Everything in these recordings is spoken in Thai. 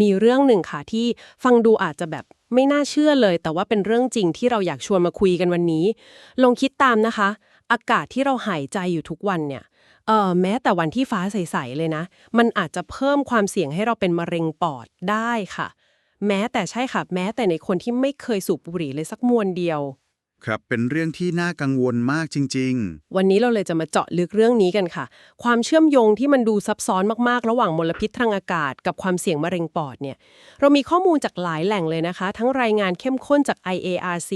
มีเรื่องหนึ่งค่ะที่ฟังดูอาจจะแบบไม่น่าเชื่อเลย แต่ว่าเป็นเรื่องจริงที่เราอยากชวนมาคุยกันวันนี้ ลองคิดตามนะคะ อากาศที่เราหายใจอยู่ทุกวันเนี่ยเออแม้แต่วันที่ฟ้าใสๆเลยนะ มันอาจจะเพิ่มความเสี่ยงให้เราเป็นมะเร็งปอดได้ค่ะ แม้แต่ใช่ค่ะ แม้แต่ในคนที่ไม่เคยสูบบุหรี่เลยสักมวนเดียว ครับ เป็นเรื่องที่น่ากังวลมากจริง วันนี้เราเลยจะมาเจาะลึกเรื่องนี้กันค่ะ ความเชื่อมโยงที่มันดูซับซ้อนมากๆ ระหว่างมลพิษทางอากาศ กับความเสี่ยงมะเร็งปอดเนี่ย เรามีข้อมูลจากหลายแหล่งเลยนะคะ ทั้งรายงานเข้มข้นจาก IARC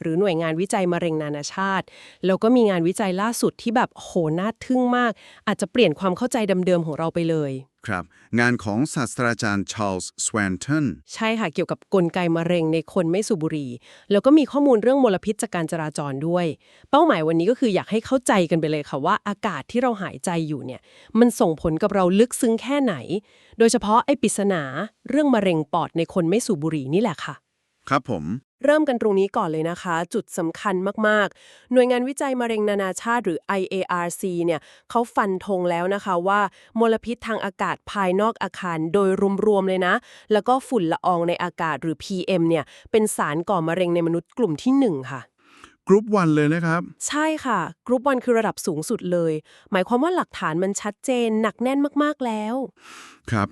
หรือหน่วยงานวิจัยมะเร็งนานาชาติ แล้วก็มีงานวิจัยล่าสุดที่แบบโหน่าทึ่งมาก อาจจะเปลี่ยนความเข้าใจเดิมๆของเราไปเลย ครับ งานของศาสตราจารย์ชาร์ลส์สแวนตันใช่ค่ะ เกี่ยวกับกลไกมะเร็งในคนไม่สูบบุหรี่ แล้วก็มีข้อมูลเรื่องมลพิษจากการจราจรด้วย เป้าหมายวันนี้ก็คืออยากให้เข้าใจกันไปเลยค่ะว่าอากาศที่เราหายใจอยู่เนี่ย มันส่งผลกับเราลึกซึ้งแค่ไหน โดยเฉพาะไอ้ปริศนาเรื่องมะเร็งปอดในคนไม่สูบบุหรี่นี่แหละค่ะ ครับผม เริ่มกันตรงนี้ก่อนเลยนะคะ จุดสำคัญมากๆ หน่วยงานวิจัยมะเร็งนานาชาติหรือ IARC เนี่ยเขาฟันธงแล้วนะคะว่ามลพิษทางอากาศภายนอกอาคารโดยรวมๆเลยนะ แล้วก็ฝุ่นละอองในอากาศหรือ PM เนี่ยเป็นสารก่อมะเร็งในมนุษย์กลุ่มที่ 1 ค่ะ กรุ๊ปวันเลยนะครับ ใช่ค่ะกรุ๊ปวันคือระดับสูงสุดเลย หมายความว่าหลักฐานมันชัดเจนหนักแน่นมากๆแล้ว ครับ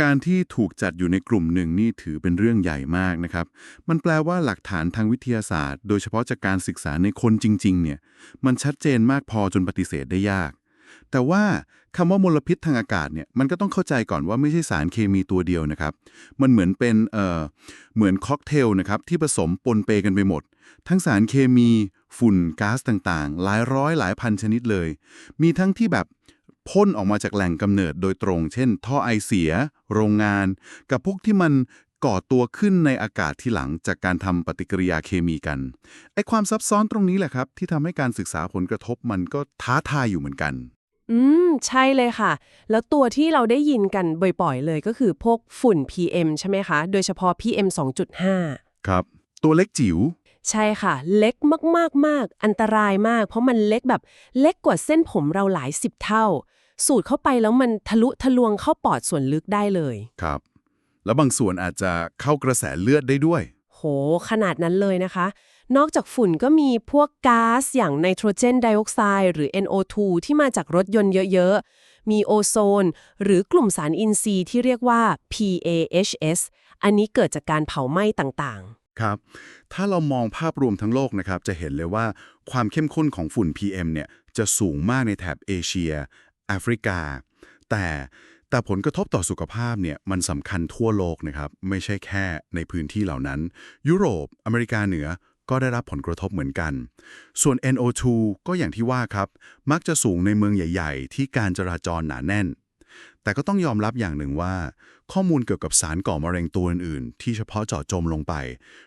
การที่ถูกจัดอยู่ในกลุ่มหนึ่งนี่ถือเป็นเรื่องใหญ่มากนะครับ มันแปลว่าหลักฐานทางวิทยาศาสตร์ โดยเฉพาะจากการศึกษาในคนจริง ๆ เนี่ย มันชัดเจนมากพอจนปฏิเสธได้ยาก แต่ว่าคำว่ามลพิษทางอากาศเนี่ยมันก็ต้องเข้าใจก่อนว่าไม่ใช่สารเคมีตัวเดียวนะครับ มันเหมือนเป็นเอ่อเหมือนค็อกเทลนะครับที่ผสมปนเปกันไปหมด ทั้งสารเคมีฝุ่นก๊าซต่างๆ หลายร้อยหลายพันชนิดเลย มีทั้งที่แบบพ่นออกมาจากแหล่งกำเนิดโดยตรง เช่น ท่อไอเสีย โรงงาน กับพวกที่มันก่อตัวขึ้นในอากาศที่หลังจากการทำปฏิกิริยาเคมีกัน ไอความซับซ้อนตรงนี้แหละครับ ที่ทำให้การศึกษาผลกระทบมันก็ท้าทายอยู่เหมือนกัน อืม ใช่เลยค่ะ แล้วตัวที่เราได้ยินกันบ่อยๆเลยก็คือพวกฝุ่น PM ใช่ไหมคะ โดยเฉพาะ PM 2.5 ครับ ตัวเล็กจิ๋ว ใช่ค่ะ เล็กมากๆมากอันตรายมาก เพราะมันเล็กแบบเล็กกว่าเส้นผมเราหลายสิบเท่า สูดเข้าไปแล้วมันทะลุทะลวงเข้าปอดส่วนลึกได้เลย ครับ แล้วบางส่วนอาจจะเข้ากระแสเลือดได้ด้วย โห ขนาดนั้นเลยนะคะ นอกจากฝุ่นก็มีพวกก๊าซอย่างไนโตรเจนไดออกไซด์หรือ NO2 ที่มาจากรถยนต์เยอะ ๆ มีโอโซน หรือกลุ่มสารอินทรีย์ที่เรียกว่า PAHS อันนี้เกิดจากการเผาไหม้ต่างๆ ครับ ถ้าเรามองภาพรวมทั้งโลกนะครับ จะเห็นเลยว่าความเข้มข้นของฝุ่น PM เนี่ยจะสูงมากในแถบเอเชียแอฟริกา แต่แต่ผลกระทบต่อสุขภาพเนี่ยมันสำคัญทั่วโลกนะครับ ไม่ใช่แค่ในพื้นที่เหล่านั้น ยุโรป อเมริกาเหนือ ก็ได้รับผลกระทบเหมือนกัน ส่วน NO2 ก็อย่างที่ว่าครับ มักจะสูงในเมืองใหญ่ ๆ ที่การจราจรหนาแน่น แต่ก็ต้องยอมรับอย่างหนึ่งว่า ข้อมูลเกี่ยวกับสารก่อมะเร็งตัวอื่นๆ ที่เฉพาะเจาะจมลงไป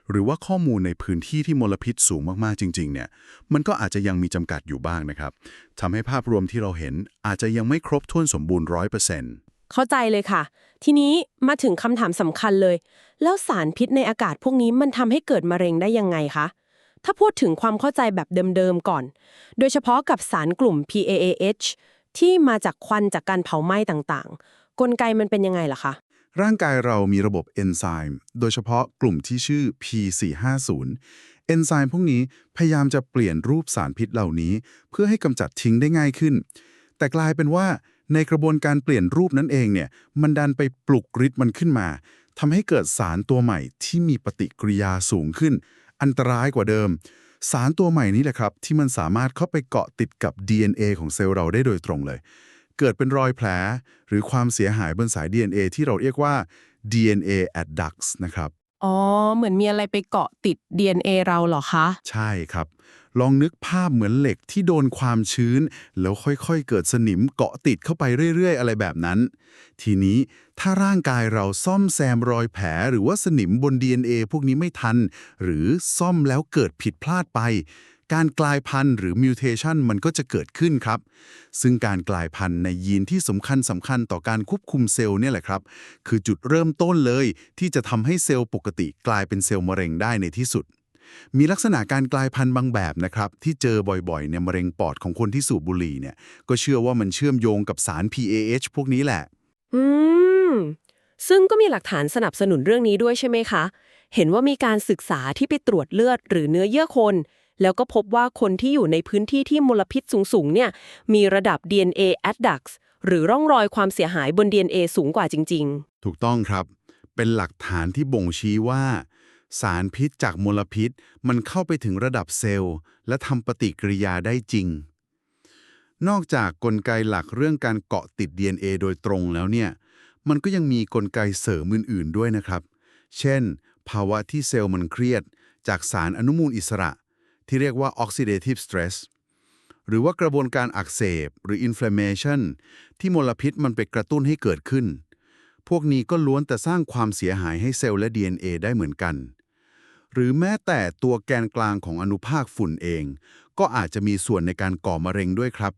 หรือว่าข้อมูลในพื้นที่ที่มลพิษสูงมากๆจริง ๆ เนี่ย มันก็อาจจะยังมีจำกัดอยู่บ้างนะครับทำให้ภาพรวมที่เราเห็นอาจจะยังไม่ครบถ้วนสมบูรณ์ร้อยเปอร์เซ็นต์ เข้าใจเลยค่ะ ทีนี้มาถึงคำถามสำคัญเลย แล้วสารพิษในอากาศพวกนี้มันทำให้เกิดมะเร็งได้ยังไงคะ ถ้าพูดถึงความเข้าใจแบบเดิมๆก่อน โดยเฉพาะกับสารกลุ่ม PAAH ที่มาจากควันจากการเผาไหม้ต่างๆ กลไกมันเป็นยังไงล่ะคะ ร่างกายเรามีระบบเอนไซม์โดยเฉพาะกลุ่มที่ชื่อ P450 เอนไซม์พวกนี้พยายามจะเปลี่ยนรูปสารพิษเหล่านี้ เพื่อให้กำจัดทิ้งได้ง่ายขึ้น แต่กลายเป็นว่า ในกระบวนการเปลี่ยนรูปนั้นเองเนี่ยมันดันไปปลุกฤทธิ์มันขึ้นมาทำให้เกิดสารตัวใหม่ที่มีปฏิกิริยาสูงขึ้น อันตรายกว่าเดิม สารตัวใหม่นี้แหละครับ ที่มันสามารถเข้าไปเกาะติดกับ DNA ของเซลล์เราได้โดยตรงเลย เกิดเป็นรอยแผล หรือความเสียหายบนสาย DNA ที่เราเรียกว่า DNA adducts นะครับอ๋อ เหมือนมีอะไรไปเกาะติด DNA เราเหรอคะ ใช่ครับ ลองนึกภาพเหมือนเหล็กที่โดนความชื้น แล้วค่อยๆ เกิดสนิมเกาะติดเข้าไปเรื่อยๆ อะไรแบบนั้น ทีนี้ถ้าร่างกายเราซ่อมแซมรอยแผลหรือว่าสนิมบน DNA พวกนี้ไม่ทัน หรือซ่อมแล้วเกิดผิดพลาดไป การกลายพันธุ์หรือมิวเทชันมันก็จะเกิดขึ้นครับ ซึ่งการกลายพันธุ์ในยีนที่สำคัญสำคัญต่อการควบคุมเซลล์เนี่ยแหละครับ คือจุดเริ่มต้นเลยที่จะทำให้เซลล์ปกติกลายเป็นเซลล์มะเร็งได้ในที่สุด มีลักษณะการกลายพันธุ์บางแบบนะครับที่เจอบ่อยๆในมะเร็งปอดของคนที่สูบบุหรี่เนี่ยก็เชื่อว่ามันเชื่อมโยงกับสาร PAH พวกนี้แหละ อืม ซึ่งก็มีหลักฐานสนับสนุนเรื่องนี้ด้วยใช่ไหมคะ เห็นว่ามีการศึกษาที่ไปตรวจเลือดหรือเนื้อเยื่อคน แล้วก็พบว่าคนที่อยู่ในพื้นที่ที่มลพิษสูงๆเนี่ยมีระดับ DNA adduct หรือร่องรอยความเสียหายบน DNA สูงกว่าจริงถูกต้องครับ เป็นหลักฐานที่บ่งชี้ว่า สารพิษจากมลพิษ มันเข้าไปถึงระดับเซลล์ และทำปฏิกิริยาได้จริง นอกจากกลไกหลักเรื่องการเกาะติด DNA โดยตรงแล้วเนี่ย มันก็ยังมีกลไกเสริมอื่นๆด้วยนะครับ เช่น ภาวะที่เซลล์มันเครียด จากสารอนุมูลอิสระ ที่เรียกว่า oxidative stress หรือว่ากระบวนการอักเสบหรือ inflammation ที่มลพิษมันไปกระตุ้นให้เกิดขึ้น พวกนี้ก็ล้วนแต่สร้างความเสียหายให้เซลล์และ DNA ได้เหมือนกัน หรือแม้แต่ตัวแกนกลางของอนุภาคฝุ่นเอง ก็อาจจะมีส่วนในการก่อมะเร็งด้วยครับ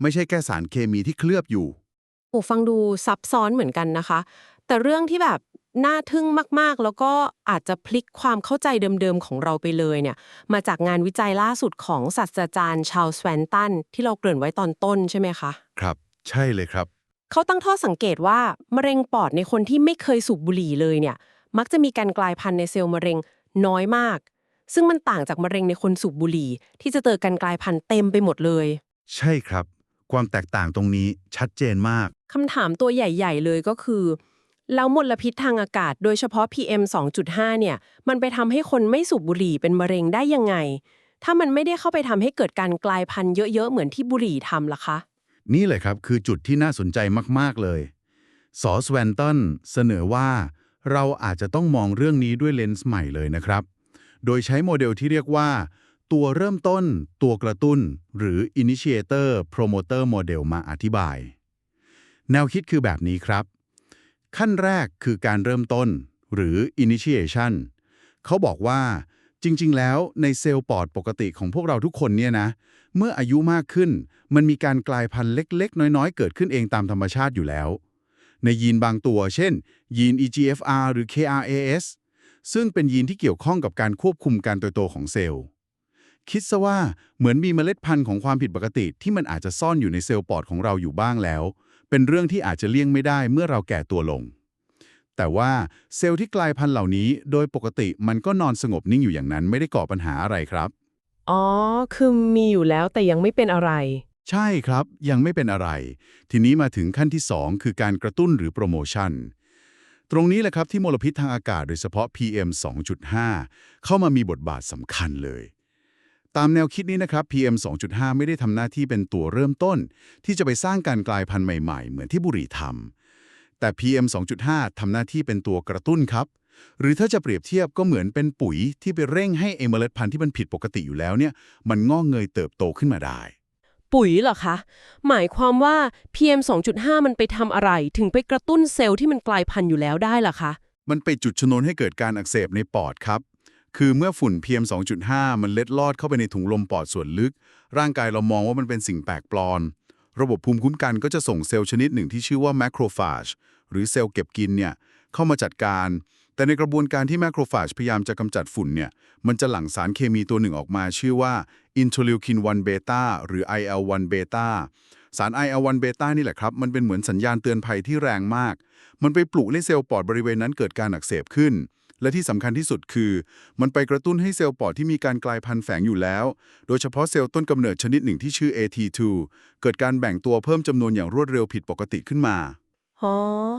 ไม่ใช่แค่สารเคมีที่เคลือบอยู่ๆโอ้ฟังดูซับซ้อนเหมือนกันนะคะ แต่เรื่องที่แบบน่าทึ่งมากๆ แล้วก็อาจจะพลิกความเข้าใจเดิมๆ ของเราไปเลยเนี่ย มาจากงานวิจัยล่าสุดของศาสตราจารย์ชาวสแวนตันที่เราเกริ่นไว้ตอนต้นใช่ไหมคะ ครับ ใช่เลยครับ เขาตั้งข้อสังเกตว่ามะเร็งปอดในคนที่ไม่เคยสูบบุหรี่เลยเนี่ย มักจะมีการกลายพันธุ์ในเซลล์มะเร็ง น้อยมาก ซึ่งมันต่างจากมะเร็งในคนสูบบุหรี่ ที่จะเจอการกลายพันธุ์เต็มไปหมดเลย ใช่ครับ ความแตกต่างตรงนี้ชัดเจนมาก คำถามตัวใหญ่ ๆ เลยก็คือ แล้วมลพิษทางอากาศ โดยเฉพาะ PM 2.5 เนี่ย มันไปทำให้คนไม่สูบบุหรี่เป็นมะเร็งได้ยังไง ถ้ามันไม่ได้เข้าไปทำให้เกิดการกลายพันธุ์เยอะๆ เหมือนที่บุหรี่ทำล่ะคะ นี่เลยครับคือจุดที่น่าสนใจมากๆเลย สอสแวนตันเสนอว่า เราอาจจะต้องมองเรื่องนี้ด้วยเลนส์ใหม่เลยนะครับ โดยใช้โมเดลที่เรียกว่า ตัวเริ่มต้น ตัวกระตุ้น หรือ initiator promoter model มาอธิบาย แนวคิดคือแบบนี้ครับ ขั้นแรกคือการเริ่มต้น หรือ initiation เขาบอกว่าจริง ๆ แล้วในเซลล์ปอดปกติของพวกเราทุกคนเนี่ยนะ เมื่ออายุมากขึ้น มันมีการกลายพันธุ์เล็ก ๆ น้อย ๆ เกิดขึ้นเองตามธรรมชาติอยู่แล้ว ในยีนบางตัว เช่น ยีน EGFR หรือ KRAS ซึ่งเป็นยีนที่เกี่ยวข้องกับการควบคุมการเติบโตของเซลล์ คิดซะว่าเหมือนมีเมล็ดพันธุ์ของความผิดปกติ ที่มันอาจจะซ่อนอยู่ในเซลล์ปอดของเราอยู่บ้างแล้ว เป็นเรื่องที่อาจจะเลี่ยงไม่ได้เมื่อเราแก่ตัวลง แต่ว่าเซลล์ที่กลายพันธุ์เหล่านี้ โดยปกติมันก็นอนสงบนิ่งอยู่อย่างนั้นไม่ได้ก่อปัญหาอะไรครับ อ๋อ คือมีอยู่แล้วแต่ยังไม่เป็นอะไร ใช่ครับ ยังไม่เป็นอะไร ทีนี้มาถึงขั้นที่ 2 คือการกระตุ้นหรือโปรโมชั่น ตรงนี้แหละครับที่มลพิษทางอากาศโดยเฉพาะ PM 2.5 เข้ามามีบทบาทสำคัญเลย ตามแนวคิดนี้นะครับ PM 2.5 ไม่ได้ทำหน้าที่เป็นตัวเริ่มต้น ที่จะไปสร้างการกลายพันธุ์ใหม่ๆ เหมือนที่บุรีทำแต่ PM 2.5 ทำหน้าที่เป็นตัวกระตุ้นครับหรือถ้าจะเปรียบเทียบก็เหมือนเป็นปุ๋ยที่ไปเร่งให้เอเมล็ดพันธุ์ที่มันผิดปกติอยู่แล้วเนี่ยมันงอกเงยเติบโตขึ้นมาได้ ปุ๋ยเหรอคะ หมายความว่า PM 2.5 มันไปทำอะไร ถึงไปกระตุ้นเซลล์ที่มันกลายพันธุ์อยู่แล้วได้ล่ะคะ มันไปจุดชนวนให้เกิดการอักเสบในปอดครับ คือเมื่อฝุ่น PM 2.5 มันเล็ดลอดเข้าไปในถุงลมปอดส่วนลึก ร่างกายเรามองว่ามันเป็นสิ่งแปลกปลอม ระบบภูมิคุ้มกันก็จะส่งเซลล์ชนิดหนึ่งที่ชื่อว่าแมคโครฟาจหรือเซลล์เก็บกินเนี่ยเข้ามาจัดการ แต่ในกระบวนการที่แมคโครฟาจพยายามจะกำจัดฝุ่นเนี่ย มันจะหลั่งสารเคมีตัวหนึ่งออกมาชื่อว่าอินโทลิวคิน1เบต้าหรือ IL-1 เบต้าสาร IL-1 เบต้านี่แหละครับ มันเป็นเหมือนสัญญาณเตือนภัยที่แรงมาก มันไปปลุกให้เซลล์ปอดบริเวณนั้นเกิดการอักเสบขึ้น และที่สำคัญที่สุดคือ มันไปกระตุ้นให้เซลล์ปอดที่มีการกลายพันธุ์แฝงอยู่แล้ว โดยเฉพาะเซลล์ต้นกำเนิดชนิดหนึ่งที่ชื่อ AT2 เกิดการแบ่งตัวเพิ่มจำนวนอย่างรวดเร็วผิดปกติขึ้นมา อ๋อ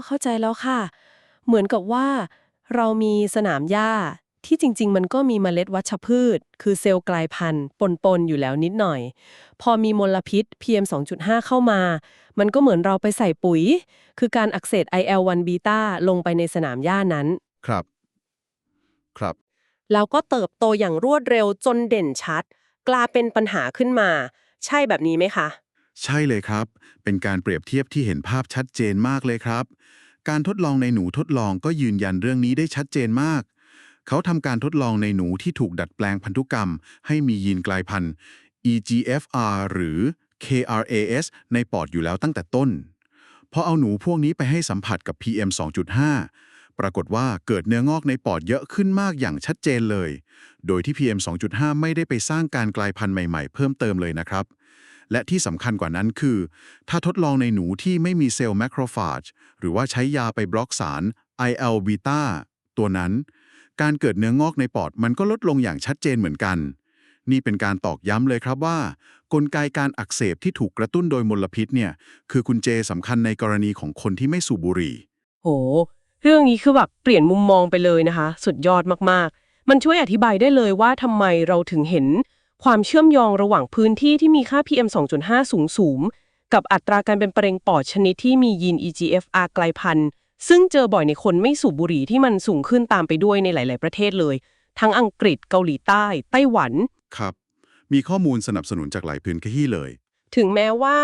เข้าใจแล้วค่ะ เหมือนกับว่า เรามีสนามหญ้าที่จริง ๆ มันก็มีเมล็ดวัชพืช คือเซลล์กลายพันธุ์ปนๆอยู่แล้วนิดหน่อย พอมีมลพิษ PM 2.5 เข้ามา มันก็เหมือนเราไปใส่ปุ๋ย คือการอักเสบ IL-1 บีตาลงไปในสนามหญ้านั้น ครับ ครับ แล้วก็เติบโตอย่างรวดเร็วจนเด่นชัด กลายเป็นปัญหาขึ้นมา ใช่แบบนี้ไหมคะ ใช่เลยครับ เป็นการเปรียบเทียบที่เห็นภาพชัดเจนมากเลยครับ การทดลองในหนูทดลองก็ยืนยันเรื่องนี้ได้ชัดเจนมาก เขาทำการทดลองในหนูที่ถูกดัดแปลงพันธุกรรม ให้มียีนกลายพันธุ์ EGFR หรือ KRAS ในปอดอยู่แล้วตั้งแต่ต้น พอเอาหนูพวกนี้ไปให้สัมผัสกับ PM 2.5 ปรากฏว่าเกิดเนื้องอกในปอดเยอะขึ้นมากอย่างชัดเจนเลย โดยที่ PM 2.5 ไม่ได้ไปสร้างการกลายพันธุ์ใหม่ๆ เพิ่มเติมเลยนะครับ และที่สำคัญกว่านั้นคือ ถ้าทดลองในหนูที่ไม่มีเซลล์แมคโครฟาจหรือว่าใช้ยาไปบล็อกสาร IL บีตาตัวนั้น การเกิดเนื้องอกในปอดมันก็ลดลงอย่างชัดเจนเหมือนกัน นี่เป็นการตอกย้ำเลยครับว่า กลไกการอักเสบที่ถูกกระตุ้นโดยมลพิษเนี่ยคือกุญแจสำคัญในกรณีของคนที่ไม่สูบบุหรี่ โห เรื่องนี้คือแบบเปลี่ยนมุมมองไปเลยนะคะ สุดยอดมากๆ มันช่วยอธิบายได้เลยว่าทำไมเราถึงเห็น ความเชื่อมโยงระหว่างพื้นที่ที่มีค่า PM 2.5 สูงสูงๆกับอัตราการเป็นมะเร็งปอดชนิดที่มียีน EGFR กลายพันธุ์ซึ่งเจอบ่อยในคนไม่สูบบุหรี่ที่มันสูงขึ้นตามไปด้วยในหลาย ๆ ประเทศเลย ทั้งอังกฤษเกาหลีใต้ ไต้หวัน ครับ มีข้อมูลสนับสนุนจากหลายพื้นที่เลย ถึงแม้ว่า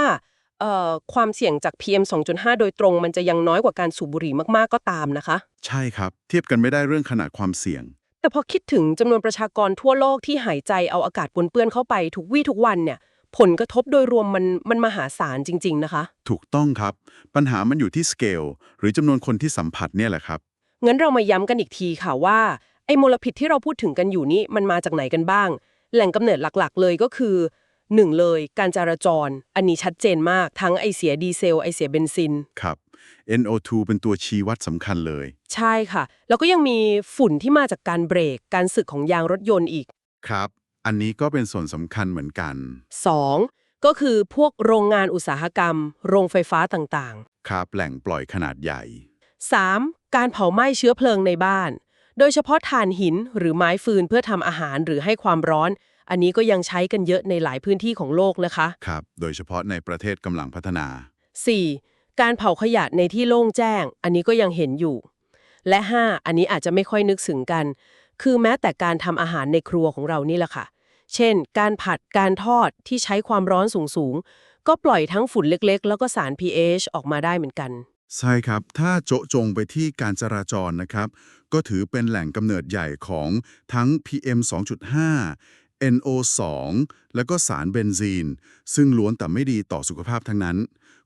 เอ่อความเสี่ยงจาก PM 2.5 โดยตรง มันจะยังน้อยกว่าการสูบบุหรี่มาก ๆ ก็ตามนะคะ ใช่ครับ เทียบกันไม่ได้เรื่องขนาดความเสี่ยง แต่พอคิดถึงจำนวนประชากรทั่วโลกที่หายใจเอาอากาศปนเปื้อนเข้าไปทุกวี่ทุกวันเนี่ย ผลกระทบโดยรวมมันมันมหาศาลจริง ๆ นะคะ ถูกต้องครับ ปัญหามันอยู่ที่สเกลหรือจำนวนคนที่สัมผัสเนี่ยแหละครับ งั้นเรามาย้ำกันอีกทีค่ะว่า ไอ้มลพิษที่เราพูดถึงกันอยู่นี่มันมาจากไหนกันบ้าง แหล่งกำเนิดหลักๆ เลยก็คือ 1. เลยการจราจร อันนี้ชัดเจนมากทั้งไอเสียดีเซลไอเสียเบนซินครับ NO2 เป็นตัวชี้วัดสำคัญเลย ใช่ค่ะ แล้วก็ยังมีฝุ่นที่มาจากการเบรก การสึกของยางรถยนต์อีก ครับ อันนี้ก็เป็นส่วนสำคัญเหมือนกัน 2. ก็คือพวกโรงงานอุตสาหกรรม โรงไฟฟ้าต่างครับแหล่งปล่อยขนาดใหญ่ ๆ 3. การเผาไหม้เชื้อเพลิงในบ้าน โดยเฉพาะถ่านหินหรือไม้ฟืนเพื่อทำอาหารหรือให้ความร้อน อันนี้ก็ยังใช้กันเยอะในหลายพื้นที่ของโลกนะคะ ครับ โดยเฉพาะในประเทศกำลังพัฒนา 4. การเผาขยะในที่โล่งแจ้ง อันนี้ก็ยังเห็นอยู่ และ 5. อันนี้อาจจะไม่ค่อยนึกถึงกัน คือแม้แต่การทำอาหารในครัวของเรานี่แหละค่ะ เช่น การผัดการทอดที่ใช้ความร้อนสูงๆ ก็ปล่อยทั้งฝุ่นเล็กๆ แล้วก็สาร pH ออกมาได้เหมือนกัน ใช่ครับ ถ้าโจจงไปที่การจราจรนะครับ ก็ถือเป็นแหล่งกำเนิดใหญ่ของทั้ง PM 2.5 NO2 แล้วก็สารเบนซีน ซึ่งล้วนแต่ไม่ดีต่อสุขภาพทั้งนั้น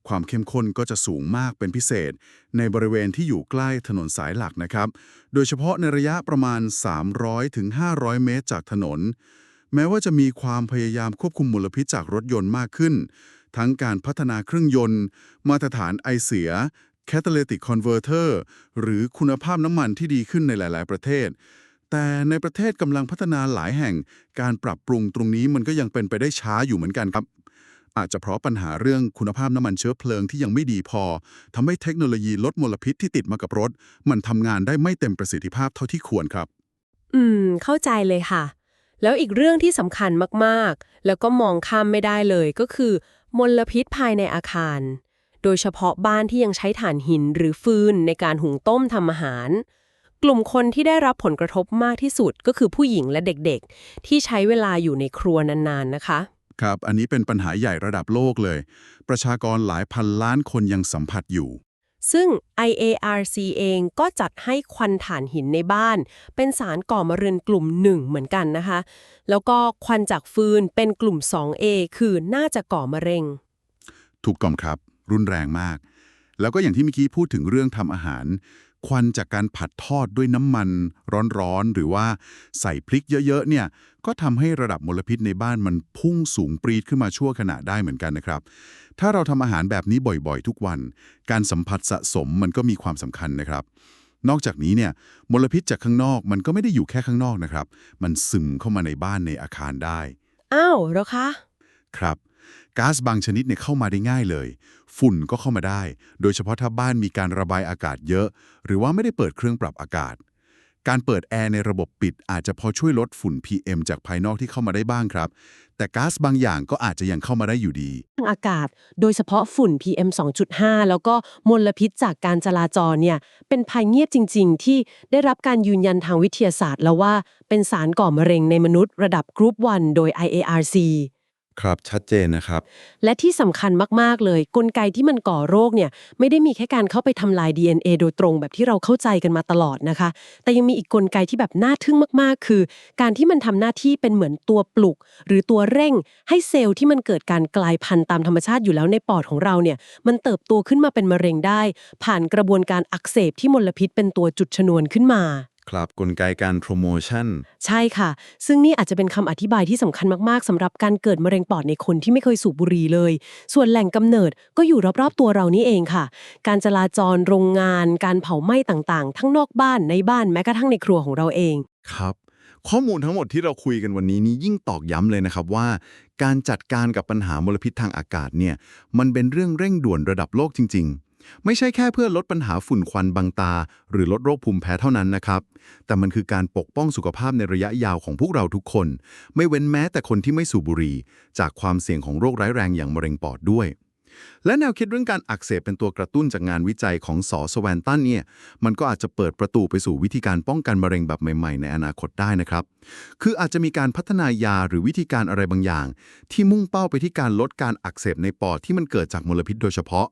ความเข้มข้นก็จะสูงมากเป็นพิเศษ ในบริเวณที่อยู่ใกล้ถนนสายหลักนะครับ โดยเฉพาะในระยะประมาณ 300-500ถึง500เมตรจากถนน แม้ว่าจะมีความพยายามควบคุมมลพิษจากรถยนต์มากขึ้น ทั้งการพัฒนาเครื่องยนต์ มาตรฐานไอเสีย Catalytic Converter หรือคุณภาพน้ำมันที่ดีขึ้นในหลาย ๆ ประเทศ แต่ในประเทศกำลังพัฒนาหลายแห่ง การปรับปรุงตรงนี้มันก็ยังเป็นไปได้ช้าอยู่เหมือนกันครับ อาจจะเพราะปัญหาเรื่องคุณภาพน้ำมันเชื้อเพลิงที่ยังไม่ดีพอทำให้เทคโนโลยีลดมลพิษที่ติดมากับรถ มันทำงานได้ไม่เต็มประสิทธิภาพเท่าที่ควรครับ อืม เข้าใจเลยค่ะ แล้วอีกเรื่องที่สำคัญมากๆ แล้วก็มองข้ามไม่ได้เลยก็คือ มลพิษภายในอาคาร โดยเฉพาะบ้านที่ยังใช้ถ่านหินหรือฟืนในการหุงต้มทำอาหารกลุ่มคนที่ได้รับผลกระทบมากที่สุดก็คือผู้หญิงและเด็กๆ ที่ใช้เวลาอยู่ในครัวนานๆ นะคะ ครับ อันนี้เป็นปัญหาใหญ่ระดับโลกเลย ประชากรหลายพันล้านคนยังสัมผัสอยู่ ซึ่ง IARC เองก็จัดให้ควันถ่านหินในบ้าน เป็นสารก่อมะเร็งกลุ่มหนึ่งเหมือนกันนะคะ แล้วก็ควันจากฟืนเป็นกลุ่ม 2A คือน่าจะก่อมะเร็ง ถูกต้องครับ รุนแรงมาก แล้วก็อย่างที่เมื่อกี้พูดถึงเรื่องทำอาหาร ควันจากการผัดทอดด้วยน้ำมันร้อนๆ หรือว่าใส่พริกเยอะๆ เนี่ย ก็ทำให้ระดับมลพิษในบ้านมันพุ่งสูงปรีดขึ้นมาชั่วขณะได้เหมือนกันนะครับ ถ้าเราทำอาหารแบบนี้บ่อยๆ ทุกวัน การสัมผัสสะสมมันก็มีความสำคัญนะครับ นอกจากนี้เนี่ย มลพิษจากข้างนอกมันก็ไม่ได้อยู่แค่ข้างนอกนะครับ มันซึมเข้ามาในบ้านในอาคารได้ อ้าวแล้วคะ ครับ ก๊าซบางชนิดเนี่ยเข้ามาได้ง่ายเลย ฝุ่นก็เข้ามาได้ โดยเฉพาะถ้าบ้านมีการระบายอากาศเยอะ หรือว่าไม่ได้เปิดเครื่องปรับอากาศ การเปิดแอร์ในระบบปิดอาจจะพอช่วยลดฝุ่น PM จากภายนอกที่เข้ามาได้บ้างครับ แต่ก๊าซบางอย่างก็อาจจะยังเข้ามาได้อยู่ดี ทางอากาศ โดยเฉพาะฝุ่น PM 2.5 แล้วก็มลพิษจากการจราจรเนี่ย เป็นภัยเงียบจริง ๆ ที่ได้รับการยืนยันทางวิทยาศาสตร์แล้วว่าเป็นสารก่อมะเร็งในมนุษย์ระดับกรุ๊ป 1 โดย IARC ครับชัดเจนนะครับ และที่สำคัญมากๆเลย กลไกที่มันก่อโรคเนี่ยไม่ได้มีแค่การเข้าไปทำลาย DNA โดยตรงแบบที่เราเข้าใจกันมาตลอดนะคะ แต่ยังมีอีกกลไกที่แบบน่าทึ่งมากๆ คือ การที่มันทำหน้าที่เป็นเหมือนตัวปลุก หรือตัวเร่ง ให้เซลล์ที่มันเกิดการกลายพันธุ์ตามธรรมชาติอยู่แล้วในปอดของเราเนี่ยมันเติบโตขึ้นมาเป็นมะเร็งได้ ผ่านกระบวนการอักเสบที่มลพิษเป็นตัวจุดชนวนขึ้นมา ครับกลไกการโปรโมชั่น ใช่ค่ะ ซึ่งนี่อาจจะเป็นคำอธิบายที่สำคัญมากๆสำหรับการเกิดมะเร็งปอดในคนที่ไม่เคยสูบบุหรี่เลย ส่วนแหล่งกำเนิดก็อยู่รอบๆตัวเรานี่เองค่ะ การจราจรโรงงาน การเผาไหม้ต่างๆ ทั้งนอกบ้านในบ้านแม้กระทั่งในครัวของเราเอง ครับ ข้อมูลทั้งหมดที่เราคุยกันวันนี้นี้ยิ่งตอกย้ำเลยนะครับว่า การจัดการกับปัญหามลพิษทางอากาศเนี่ยมันเป็นเรื่องเร่งด่วนระดับโลกจริง ๆ ไม่ใช่แค่เพื่อลดปัญหาฝุ่นควันบางตา หรือลดโรคภูมิแพ้เท่านั้นนะครับ แต่มันคือการปกป้องสุขภาพในระยะยาวของพวกเราทุกคน ไม่เว้นแม้แต่คนที่ไม่สูบบุหรี่จากความเสี่ยงของโรคร้ายแรงอย่างมะเร็งปอดด้วย และแนวคิดเรื่องการอักเสบเป็นตัวกระตุ้นจากงานวิจัยของสอสแวนตันเนี่ยมันก็อาจจะเปิดประตูไปสู่วิธีการป้องกันมะเร็งแบบใหม่ ๆ ในอนาคตได้นะครับ คืออาจจะมีการพัฒนายาหรือวิธีการอะไรบางอย่าง ที่มุ่งเป้าไปที่การลดการอักเสบในปอดที่มันเกิดจากมลพิษโดยเฉพาะ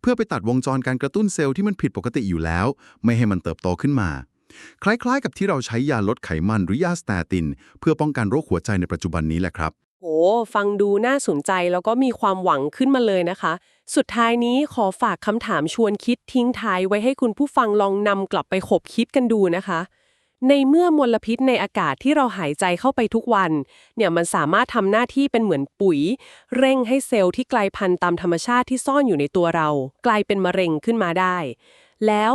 เพื่อไปตัดวงจรการกระตุ้นเซลล์ที่มันผิดปกติอยู่แล้ว ไม่ให้มันเติบโตขึ้นมา คล้ายๆ กับที่เราใช้ยาลดไขมันหรือยาสเตติน เพื่อป้องกันโรคหัวใจในปัจจุบันนี้แหละครับ ฟังดูน่าสนใจแล้วก็มีความหวังขึ้นมาเลยนะคะ สุดท้ายนี้ขอฝากคำถามชวนคิดทิ้งท้ายไว้ให้คุณผู้ฟังลองนำกลับไปขบคิดกันดูนะคะ ในเมื่อมลพิษในอากาศที่เราหายใจเข้าไปทุกวัน เนี่ยมันสามารถทำหน้าที่เป็นเหมือนปุ๋ย เร่งให้เซลล์ที่กลายพันธุ์ตามธรรมชาติที่ซ่อนอยู่ในตัวเรา กลายเป็นมะเร็งขึ้นมาได้ แล้ว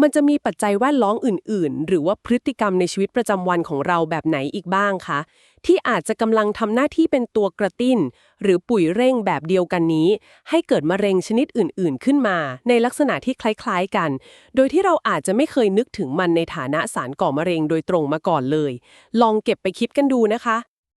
มันจะมีปัจจัยแวดล้อมอื่น ๆ หรือว่าพฤติกรรมในชีวิตประจำวันของเราแบบไหนอีกบ้างคะ ที่อาจจะกำลังทำหน้าที่เป็นตัวกระติ้น หรือปุ๋ยเร่งแบบเดียวกันนี้ ให้เกิดมะเร็งชนิดอื่น ๆ ขึ้นมา ในลักษณะที่คล้าย ๆ กัน โดยที่เราอาจจะไม่เคยนึกถึงมันในฐานะสารก่อมะเร็งโดยตรงมาก่อนเลย ลองเก็บไปคิดกันดูนะคะ